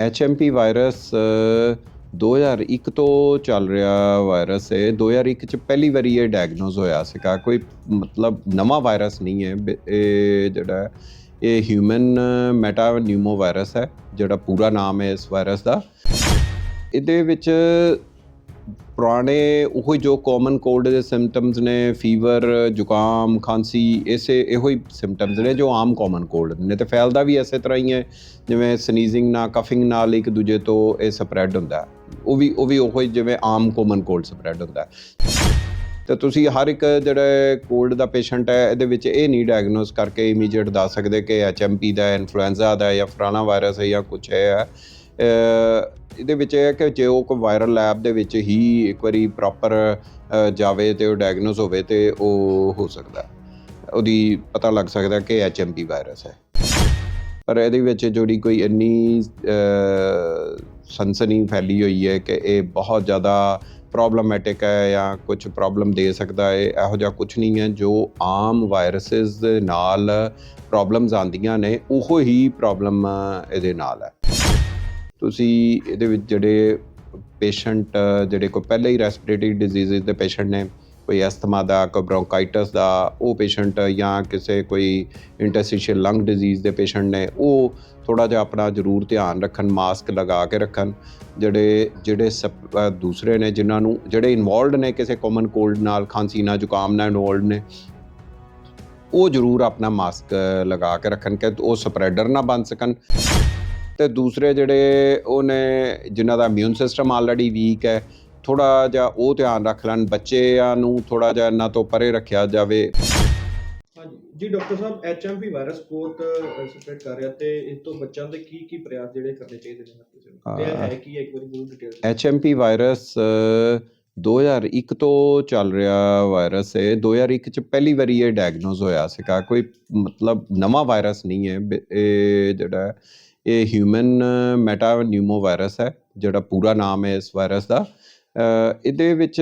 ਐਚਐਮਪੀ virus ਅ, 2001 ਤੋਂ ਚੱਲ ਰਿਹਾ ਵਾਇਰਸ ਹੈ 2001 ਚ ਪਹਿਲੀ ਵਾਰੀ ਇਹ ਡਾਇਗਨੋਸ ਹੋਇਆ ਸੀਗਾ। ਕੋਈ ਮਤਲਬ ਨਵਾਂ ਵਾਇਰਸ ਨਹੀਂ ਹੈ। ਬ- ਇਹ ਜਿਹੜਾ ਇਹ ਹਿਊਮਨ ਮੈਟਾ ਨਿਊਮੋ ਵਾਇਰਸ ਹੈ ਜਿਹੜਾ ਪੂਰਾ ਨਾਮ ਹੈ ਇਸ ਵਾਇਰਸ ਦਾ। ਇਹਦੇ ਵਿੱਚ ਪੁਰਾਣੇ ਉਹ ਜੋ ਕਾਮਨ ਕੋਲਡ ਦੇ ਸਿੰਪਟਮਸ ਨੇ ਫੀਵਰ ਜ਼ੁਕਾਮ, ਖਾਂਸੀ, ਇਸੇ ਇਹੋ ਹੀ ਸਿੰਪਟਮਸ ਨੇ ਜੋ ਆਮ ਕਾਮਨ ਕੋਲਡ ਨੇ। ਤੇ ਫੈਲਦਾ ਵੀ ਇਸੇ ਤਰ੍ਹਾਂ ਹੀ ਹੈ, ਜਿਵੇਂ ਸਨੀਜ਼ਿੰਗ ਨਾਲ ਕਫਿੰਗ ਨਾਲ ਇੱਕ ਦੂਜੇ ਤੋਂ ਇਹ ਸਪਰੈਡ ਹੁੰਦਾ ਉਹ ਵੀ ਉਹ ਵੀ ਉਹੋ ਜਿਵੇਂ ਆਮ ਕਾਮਨ ਕੋਲਡ ਸਪਰੈਡ ਹੁੰਦਾ ਹੈ। ਤੇ ਤੁਸੀਂ ਹਰ ਇੱਕ ਜਿਹੜਾ ਕੋਲਡ ਦਾ ਪੇਸ਼ੈਂਟ ਹੈ, ਇਹਦੇ ਵਿੱਚ ਇਹ ਨਹੀਂ ਡਾਇਗਨੋਸ ਕਰਕੇ ਇਮੀਡੀਏਟ ਦੱਸ ਸਕਦੇ ਕਿ ਐਚਐਮਪੀ ਦਾ ਇਨਫਲੂਐਂਜ਼ਾ ਦਾ ਜਾਂ ਫਲਾਣਾ ਵਾਇਰਸ ਹੈ ਜਾਂ ਕੁਝ ਹੈ। ਇਹਦੇ ਵਿੱਚ ਇਹ ਹੈ ਕਿ ਜੇ ਉਹ ਕੋਈ ਵਾਇਰਲ ਲੈਬ ਦੇ ਵਿੱਚ ਹੀ ਇੱਕ ਵਾਰੀ ਪ੍ਰੋਪਰ ਜਾਵੇ ਤੇ ਉਹ ਡਾਇਗਨੋਸ ਹੋਵੇ ਤੇ ਉਹ ਹੋ ਸਕਦਾ ਉਹਦੀ ਪਤਾ ਲੱਗ ਸਕਦਾ ਕਿ ਐਚਐਮਪੀ ਵਾਇਰਸ ਹੈ। ਪਰ ਇਹਦੇ ਵਿੱਚ ਜਿਹੜੀ ਕੋਈ ਇੰਨੀ ਸਨਸਨੀ ਫੈਲੀ ਹੋਈ ਹੈ ਕਿ ਇਹ ਬਹੁਤ ਜ਼ਿਆਦਾ ਪ੍ਰੋਬਲਮੈਟਿਕ ਹੈ ਜਾਂ ਕੁਝ ਪ੍ਰੋਬਲਮ ਦੇ ਸਕਦਾ ਹੈ, ਇਹੋ ਜਿਹਾ ਕੁਝ ਨਹੀਂ ਹੈ। ਜੋ ਆਮ ਵਾਇਰਸਸ ਦੇ ਨਾਲ ਪ੍ਰੋਬਲਮਸ ਆਉਂਦੀਆਂ ਨੇ, ਉਹੋ ਹੀ ਪ੍ਰੋਬਲਮ ਇਹਦੇ ਨਾਲ ਹੈ। ਤੁਸੀਂ ਇਹਦੇ ਵਿੱਚ ਜਿਹੜੇ ਪੇਸ਼ੈਂਟ, ਜਿਹੜੇ ਕੋਈ ਪਹਿਲੇ ਹੀ ਰੈਸਪੀਰੇਟਰੀ ਡਿਜੀਜ਼ ਦੇ ਪੇਸ਼ੈਂਟ ਨੇ, ਕੋਈ ਐਸਥਮਾ ਦਾ, ਕੋਈ ਬ੍ਰੋਂਕਾਈਟਸ ਦਾ, ਉਹ ਪੇਸ਼ੈਂਟ ਜਾਂ ਕਿਸੇ ਕੋਈ ਇੰਟਰਸਟੀਸ਼ੀਅਲ ਲੰਗ ਡਿਜ਼ੀਜ਼ ਦੇ ਪੇਸ਼ੈਂਟ ਨੇ, ਉਹ ਥੋੜਾ ਜਿਹਾ ਆਪਣਾ ਜ਼ਰੂਰ ਧਿਆਨ ਰੱਖਣ ਮਾਸਕ ਲਗਾ ਕੇ ਰੱਖਣ। ਜਿਹੜੇ ਜਿਹੜੇ ਸਪ- ਦੂਸਰੇ ਨੇ ਜਿਨ੍ਹਾਂ ਨੂੰ, ਜਿਹੜੇ ਇਨਵੋਲਡ ਨੇ ਕਿਸੇ ਕਾਮਨ ਕੋਲਡ ਨਾਲ ਖਾਂਸੀ ਨਾਲ ਜ਼ੁਕਾਮ ਨਾਲ ਇਨਵੋਲਡ ਨੇ, ਉਹ ਜ਼ਰੂਰ ਆਪਣਾ ਮਾਸਕ ਲਗਾ ਕੇ ਰੱਖਣ ਕਿ ਉਹ ਸਪਰੈਡਰ ਨਾ ਬਣ ਸਕਣ। ਤੇ ਦੂਸਰੇ ਜਿਹੜੇ ਉਹਨੇ ਜਿਨ੍ਹਾਂ ਦਾ ਇਮਿਊਨ ਸਿਸਟਮ ਆਲਰੇਡੀ ਵੀਕ ਹੈ ਥੋੜਾ ਜਿਹਾ ਉਹ ਧਿਆਨ ਰੱਖ ਲੈਣ ਬੱਚਿਆਂ ਨੂੰ ਥੋੜਾ ਜਿਹਾ ਇਹਨਾਂ ਤੋਂ ਪਰੇ ਰੱਖਿਆ ਜਾਵੇ। ਹਾਂਜੀ। ਜੀ ਡਾਕਟਰ ਸਾਹਿਬ ਐਚਐਮਪੀ ਵਾਇਰਸ ਬਹੁਤ ਸਪਰੈਡ ਕਰ ਰਿਹਾ ਤੇ ਇਸ ਤੋਂ ਬੱਚਿਆਂ ਦੇ ਕੀ ਕੀ ਪ੍ਰਯਾਸ ਜਿਹੜੇ ਕਰਨੇ ਚਾਹੀਦੇ ਨੇ ਤੇ ਇਹ ਹਾਂ। ਕੀ ਇੱਕ ਵਾਰੀ ਪੂਰੀ ਡਿਟੇਲ ਐਚਐਮਪੀ ਵਾਇਰਸ ਅ, 2001 ਤੋਂ ਚੱਲ ਰਿਹਾ ਵਾਇਰਸ ਹੈ 2001 ਚ ਪਹਿਲੀ ਵਾਰੀ ਇਹ ਡਾਇਗਨੋਸ ਹੋਇਆ ਸੀਗਾ। ਕੋਈ ਮਤਲਬ ਨਵਾਂ ਵਾਇਰਸ ਨਹੀਂ ਹੈ। ਇਹ ਜਿਹੜਾ ਇਹ ਹਿਊਮਨ ਮੈਟਾ ਨਿਊਮੋ ਵਾਇਰਸ ਹੈ, ਜਿਹੜਾ ਪੂਰਾ ਨਾਮ ਹੈ ਇਸ ਵਾਇਰਸ ਦਾ ਇਹਦੇ ਵਿੱਚ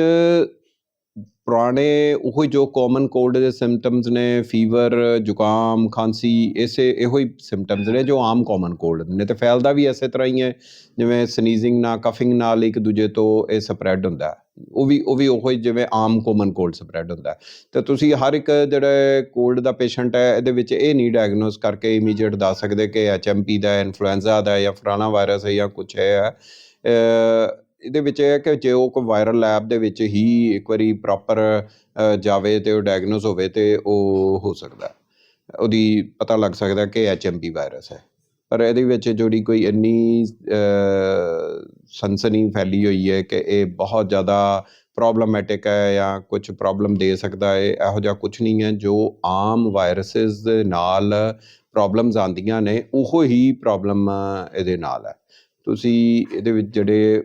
ਪੁਰਾਣੇ ਉਹ ਜੋ ਕਾਮਨ ਕੋਲਡ ਦੇ ਸਿੰਪਟਮਸ ਨੇ ਫੀਵਰ ਜ਼ੁਕਾਮ, ਖਾਂਸੀ, ਇਸੇ, ਇਹੋ ਹੀ ਸਿੰਪਟਮਸ ਨੇ ਜੋ ਆਮ ਕਾਮਨ ਕੋਲਡ ਨੇ ਤੇ ਫੈਲਦਾ ਵੀ ਇਸੇ ਤਰ੍ਹਾਂ ਹੀ ਹੈ, ਜਿਵੇਂ ਸਨੀਜ਼ਿੰਗ ਨਾਲ ਕਫਿੰਗ ਨਾਲ ਇੱਕ ਦੂਜੇ ਤੋਂ ਇਹ ਸਪਰੈਡ ਹੁੰਦਾ ਹੈ। ਉਹ ਵੀ ਉਹ ਵੀ ਉਹ ਹੀ ਜਿਵੇਂ ਆਮ ਕੋਮਨ ਕੋਲਡ ਸਪਰੈਡ ਹੁੰਦਾ ਹੈ। ਤੇ ਤੁਸੀਂ ਹਰ ਇੱਕ ਜਿਹੜਾ ਕੋਲਡ ਦਾ ਪੇਸ਼ੈਂਟ ਹੈ, ਇਹਦੇ ਵਿੱਚ ਇਹ ਨਹੀਂ ਡਾਇਗਨੋਸ ਕਰਕੇ ਇਮੀਡੀਏਟ ਦੱਸ ਸਕਦੇ ਕਿ ਐਚਐਮਪੀ ਦਾ ਇਨਫਲੂਐਂਜ਼ਾ ਦਾ ਜਾਂ ਫਲਾਣਾ ਵਾਇਰਸ ਹੈ ਜਾਂ ਕੁਝ ਹੈ। ਇਹਦੇ ਵਿੱਚ ਇਹ ਹੈ ਕਿ ਜੇ ਉਹ ਕੋਈ ਵਾਇਰਲ ਲੈਬ ਦੇ ਵਿੱਚ ਹੀ ਇੱਕ ਵਾਰੀ ਪ੍ਰੋਪਰ ਜਾਵੇ ਤੇ ਉਹ ਡਾਇਗਨੋਸ ਹੋਵੇ ਤੇ ਉਹ ਹੋ ਸਕਦਾ ਉਹਦੀ ਪਤਾ ਲੱਗ ਸਕਦਾ ਕਿ ਐਚਐਮਪੀ ਵਾਇਰਸ ਹੈ। ਪਰ ਇਹਦੇ ਵਿੱਚ ਜਿਹੜੀ ਕੋਈ ਇੰਨੀ ਸਨਸਨੀ ਫੈਲੀ ਹੋਈ ਹੈ ਕਿ ਇਹ ਬਹੁਤ ਜ਼ਿਆਦਾ ਪ੍ਰੋਬਲਮੈਟਿਕ ਹੈ ਜਾਂ ਕੁਝ ਪ੍ਰੋਬਲਮ ਦੇ ਸਕਦਾ ਹੈ, ਇਹੋ ਜਿਹਾ ਕੁਝ ਨਹੀਂ ਹੈ, ਜੋ ਆਮ ਵਾਇਰਸਸ ਦੇ ਨਾਲ ਪ੍ਰੋਬਲਮਸ ਆਉਂਦੀਆਂ ਨੇ, ਉਹੋ ਹੀ ਪ੍ਰੋਬਲਮ ਇਹਦੇ ਨਾਲ ਹੈ। ਤੁਸੀਂ ਇਹਦੇ ਵਿੱਚ ਜਿਹੜੇ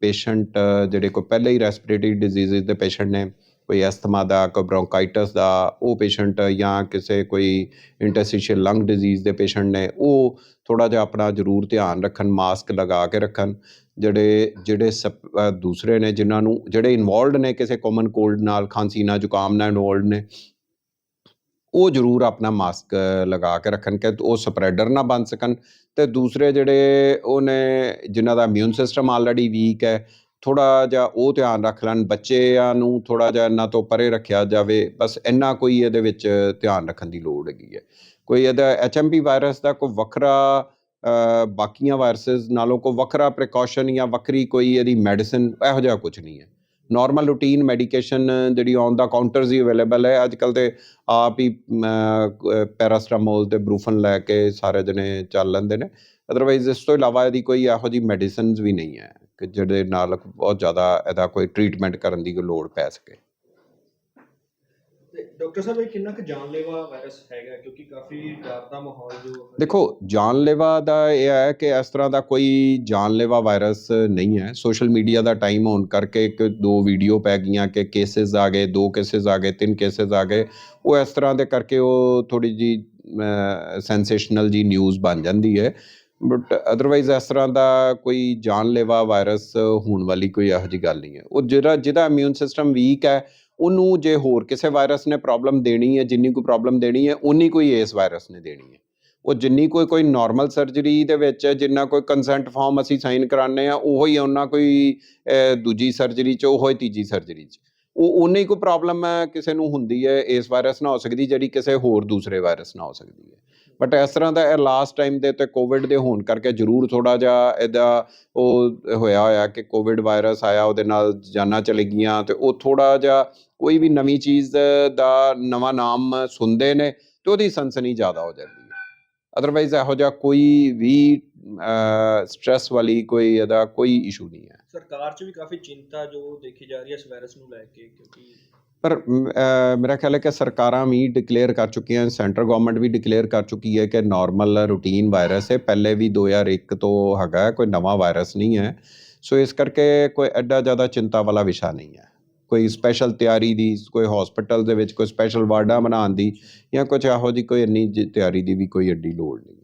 ਪੇਸ਼ੈਂਟ ਜਿਹੜੇ ਕੋਈ ਪਹਿਲਾਂ ਹੀ ਰੈਸਪੀਰੇਟਰੀ ਡਿਜੀਜ਼ ਦੇ ਪੇਸ਼ੈਂਟ ਨੇ ਕੋਈ ਐਸਥਮਾ ਦਾ, ਕੋਈ ਬ੍ਰੋਂਕਾਈਟਸ ਦਾ, ਉਹ ਪੇਸ਼ੈਂਟ ਜਾਂ ਕਿਸੇ ਕੋਈ ਇੰਟਰਸਟੀਸ਼ੀਅਲ ਲੰਗ ਡਿਜ਼ੀਜ਼ ਦੇ ਪੇਸ਼ੈਂਟ ਨੇ, ਉਹ ਥੋੜਾ ਜਿਹਾ ਆਪਣਾ ਜ਼ਰੂਰ ਧਿਆਨ ਰੱਖਣ ਮਾਸਕ ਲਗਾ ਕੇ ਰੱਖਣ, ਜਿਹੜੇ ਜਿਹੜੇ ਸਪ- ਦੂਸਰੇ ਨੇ ਜਿਨ੍ਹਾਂ ਨੂੰ, ਜਿਹੜੇ ਇਨਵੋਲਡ ਨੇ ਕਿਸੇ ਕਾਮਨ ਕੋਲਡ ਨਾਲ ਖਾਂਸੀ ਨਾਲ ਜ਼ੁਕਾਮ ਨਾਲ ਇਨਵੋਲਡ ਨੇ, ਉਹ ਜ਼ਰੂਰ ਆਪਣਾ ਮਾਸਕ ਲਗਾ ਕੇ ਰੱਖਣ ਕਿ ਉਹ ਸਪਰੈਡਰ ਨਾ ਬਣ ਸਕਣ ਤੇ ਦੂਸਰੇ ਜਿਹੜੇ ਉਹਨੇ ਜਿਨ੍ਹਾਂ ਦਾ ਇਮਿਊਨ ਸਿਸਟਮ ਆਲਰੇਡੀ ਵੀਕ ਹੈ ਥੋੜਾ ਜਿਹਾ ਉਹ ਧਿਆਨ ਰੱਖ ਲੈਣ, ਬੱਚਿਆਂ ਨੂੰ ਥੋੜਾ ਜਿਹਾ ਇਹਨਾਂ ਤੋਂ ਪਰੇ ਰੱਖਿਆ ਜਾਵੇ, ਬਸ ਇੰਨਾ ਕੋਈ ਇਹਦੇ ਵਿੱਚ ਧਿਆਨ ਰੱਖਣ ਦੀ ਲੋੜ ਹੈਗੀ ਹੈ। ਕੋਈ ਇਹਦਾ ਐਚਐਮਪੀ ਵਾਇਰਸ ਦਾ ਕੋਈ ਵੱਖਰਾ ਬਾਕੀਆਂ ਵਾਇਰਸਸ ਨਾਲੋਂ ਕੋਈ ਵੱਖਰਾ ਪ੍ਰੀਕਾਸ਼ਨ ਜਾਂ ਵੱਖਰੀ ਕੋਈ ਇਹਦੀ ਮੈਡੀਸਿਨ ਇਹੋ ਜਿਹਾ ਕੁਝ ਨਹੀਂ ਹੈ। ਨਾਰਮਲ ਰੂਟੀਨ ਮੈਡੀਕੇਸ਼ਨ ਜਿਹੜੀ ਔਨ ਦਾ ਕਾਊਂਟਰਸ ਹੀ ਅਵੇਲੇਬਲ ਹੈ। ਅੱਜ ਕੱਲ ਤੇ ਆਪ ਹੀ ਪੈਰਾਸਟਾਮੋਲ ਤੇ ਬਰੂਫਨ ਲੈ ਕੇ ਸਾਰੇ ਜਣੇ ਚੱਲ ਲੈਂਦੇ ਨੇ। ਅਦਰਵਾਈਜ਼ ਇਸ ਤੋਂ ਇਲਾਵਾ ਇਹਦੀ ਕੋਈ ਇਹੋ ਜਿਹੀ ਮੈਡੀਸਿਨਸ ਵੀ ਨਹੀਂ ਹੈ। ਕਿ ਜਿਹਦੇ ਨਾਲ ਬਹੁਤ ਜ਼ਿਆਦਾ ਇਹਦਾ ਕੋਈ ਟ੍ਰੀਟਮੈਂਟ ਕਰਨ ਦੀ ਲੋੜ ਪੈ ਸਕੇ। ਤੇ ਡਾਕਟਰ ਸਾਹਿਬ ਇਹ ਕਿੰਨਾ ਕੁ ਜਾਨਲੇਵਾ ਵਾਇਰਸ ਹੈਗਾ? ਕਿਉਂਕਿ ਕਾਫੀ ਡਰ ਦਾ ਮਾਹੌਲ ਜੋ ਦੇਖੋ ਜਾਨਲੇਵਾ ਦਾ ਇਹ ਹੈ ਕਿ ਇਸ ਤਰ੍ਹਾਂ ਦਾ ਕੋਈ ਜਾਨਲੇਵਾ ਵਾਇਰਸ ਨਹੀਂ ਹੈ। ਸੋਸ਼ਲ ਮੀਡੀਆ ਦਾ ਟਾਈਮ ਹੋਣ ਕਰਕੇ ਇੱਕ ਦੋ ਵੀਡੀਓ ਪੈ ਗਈਆਂ ਕਿ ਕੇਸਿਸ ਆ ਗਏ ਦੋ ਕੇਸਿਸ ਆ ਗਏ ਤਿੰਨ ਕੇਸਿਸ ਆ ਗਏ। ਉਹ ਇਸ ਤਰ੍ਹਾਂ ਦੇ ਕਰਕੇ ਉਹ ਥੋੜੀ ਜੀ ਸੈਂਸੇਸ਼ਨਲ ਜੀ ਨਿਊਜ਼ ਬਣ ਜਾਂਦੀ ਹੈ। ਬਟ ਅਦਰਵਾਈਜ਼ ਇਸ ਤਰ੍ਹਾਂ ਦਾ ਕੋਈ ਜਾਨਲੇਵਾ ਵਾਇਰਸ ਹੋਣ ਵਾਲੀ ਕੋਈ ਇਹੋ ਜਿਹੀ ਗੱਲ ਨਹੀਂ ਹੈ। ਉਹ ਜਿਹੜਾ, ਜਿਹਦਾ ਇਮਿਊਨ ਸਿਸਟਮ ਵੀਕ ਹੈ, ਉਹਨੂੰ ਜੇ ਹੋਰ ਕਿਸੇ ਵਾਇਰਸ ਨੇ ਪ੍ਰੋਬਲਮ ਦੇਣੀ ਹੈ, ਜਿੰਨੀ ਕੋਈ ਪ੍ਰੋਬਲਮ ਦੇਣੀ ਹੈ ਉਨੀ ਕੋਈ ਇਸ ਵਾਇਰਸ ਨੇ ਦੇਣੀ ਹੈ। ਉਹ ਜਿੰਨੀ ਕੋਈ ਕੋਈ ਨਾਰਮਲ ਸਰਜਰੀ ਦੇ ਵਿੱਚ ਜਿੰਨਾ ਕੋਈ ਕੰਸੈਂਟ ਫਾਰਮ ਅਸੀਂ ਸਾਈਨ ਕਰਾਉਂਦੇ ਆ ਉਹੋ ਹੀ ਉਹਨਾਂ ਕੋਈ ਦੂਜੀ ਸਰਜਰੀ 'ਚ, ਉਹੋ ਹੀ ਤੀਜੀ ਸਰਜਰੀ 'ਚ। ਉਹ ਉਨੀ ਕੋਈ ਪ੍ਰੋਬਲਮ ਕਿਸੇ ਨੂੰ ਹੁੰਦੀ ਹੈ, ਇਸ ਵਾਇਰਸ ਨਾਲ ਹੋ ਸਕਦੀ ਜਿਹੜੀ ਕਿਸੇ ਹੋਰ ਦੂਸਰੇ ਵਾਇਰਸ ਨਾਲ ਹੋ ਸਕਦੀ ਹੈ। ਬਟ ਇਸ ਤਰ੍ਹਾਂ ਦਾ ਇਹ ਲਾਸਟ ਟਾਈਮ ਦੇ ਉੱਤੇ ਕੋਵਿਡ ਦੇ ਹੋਣ ਕਰਕੇ ਜ਼ਰੂਰ ਥੋੜਾ ਜਿਹਾ ਇਹਦਾ ਉਹ ਹੋਇਆ ਹੋਇਆ ਕਿ ਕੋਵਿਡ ਵਾਇਰਸ ਆਇਆ, ਉਹਦੇ ਨਾਲ ਜਾਨਾਂ ਚਲੇ ਗਈਆਂ ਤੇ ਉਹ ਥੋੜਾ ਜਿਹਾ ਕੋਈ ਵੀ ਨਵੀਂ ਚੀਜ਼ ਦਾ ਨਵਾਂ ਨਾਮ ਸੁਣਦੇ ਨੇ ਤੇ ਉਹਦੀ ਸਨਸਨੀ ਜ਼ਿਆਦਾ ਹੋ ਜਾਂਦੀ ਹੈ। ਅਦਰਵਾਈਜ਼ ਇਹੋ ਜਿਹਾ ਕੋਈ ਵੀ ਸਟ੍ਰੈਸ ਵਾਲੀ ਕੋਈ ਇਹਦਾ ਕੋਈ ਇਸ਼ੂ ਨਹੀਂ ਹੈ। ਸਰਕਾਰ 'ਚ ਵੀ ਕਾਫੀ ਚਿੰਤਾ ਜੋ ਦੇਖੀ ਜਾ ਰਹੀ ਹੈ ਇਸ ਵਾਇਰਸ ਨੂੰ ਲੈ ਕੇ ਕਿਉਂਕਿ ਪਰ ਮੇਰਾ ਖਿਆਲ ਹੈ ਕਿ ਸਰਕਾਰਾਂ ਵੀ ਡਿਕਲੇਅਰ ਕਰ ਚੁੱਕੀਆਂ ਸੈਂਟਰ ਗਵਰਨਮੈਂਟ ਵੀ ਡਿਕਲੇਅਰ ਕਰ ਚੁੱਕੀ ਹੈ ਕਿ ਨਾਰਮਲ ਰੂਟੀਨ ਵਾਇਰਸ ਹੈ। ਪਹਿਲੇ ਵੀ 2001 ਤੋਂ ਹੈਗਾ ਕੋਈ ਨਵਾਂ ਵਾਇਰਸ ਨਹੀਂ ਹੈ। ਸੋ ਇਸ ਕਰਕੇ ਕੋਈ ਐਡਾ ਜ਼ਿਆਦਾ ਚਿੰਤਾ ਵਾਲਾ ਵਿਸ਼ਾ ਨਹੀਂ ਹੈ। ਕੋਈ ਸਪੈਸ਼ਲ ਤਿਆਰੀ ਦੀ ਕੋਈ ਹਸਪੀਟਲ ਦੇ ਵਿੱਚ ਕੋਈ ਸਪੈਸ਼ਲ ਵਾਰਡਾਂ ਬਣਾਉਣ ਦੀ ਜਾਂ ਕੁਝ ਇਹੋ ਜਿਹੀ ਕੋਈ ਇੰਨੀ ਜ- ਤਿਆਰੀ ਦੀ ਵੀ ਕੋਈ ਐਡੀ ਲੋੜ ਨਹੀਂ।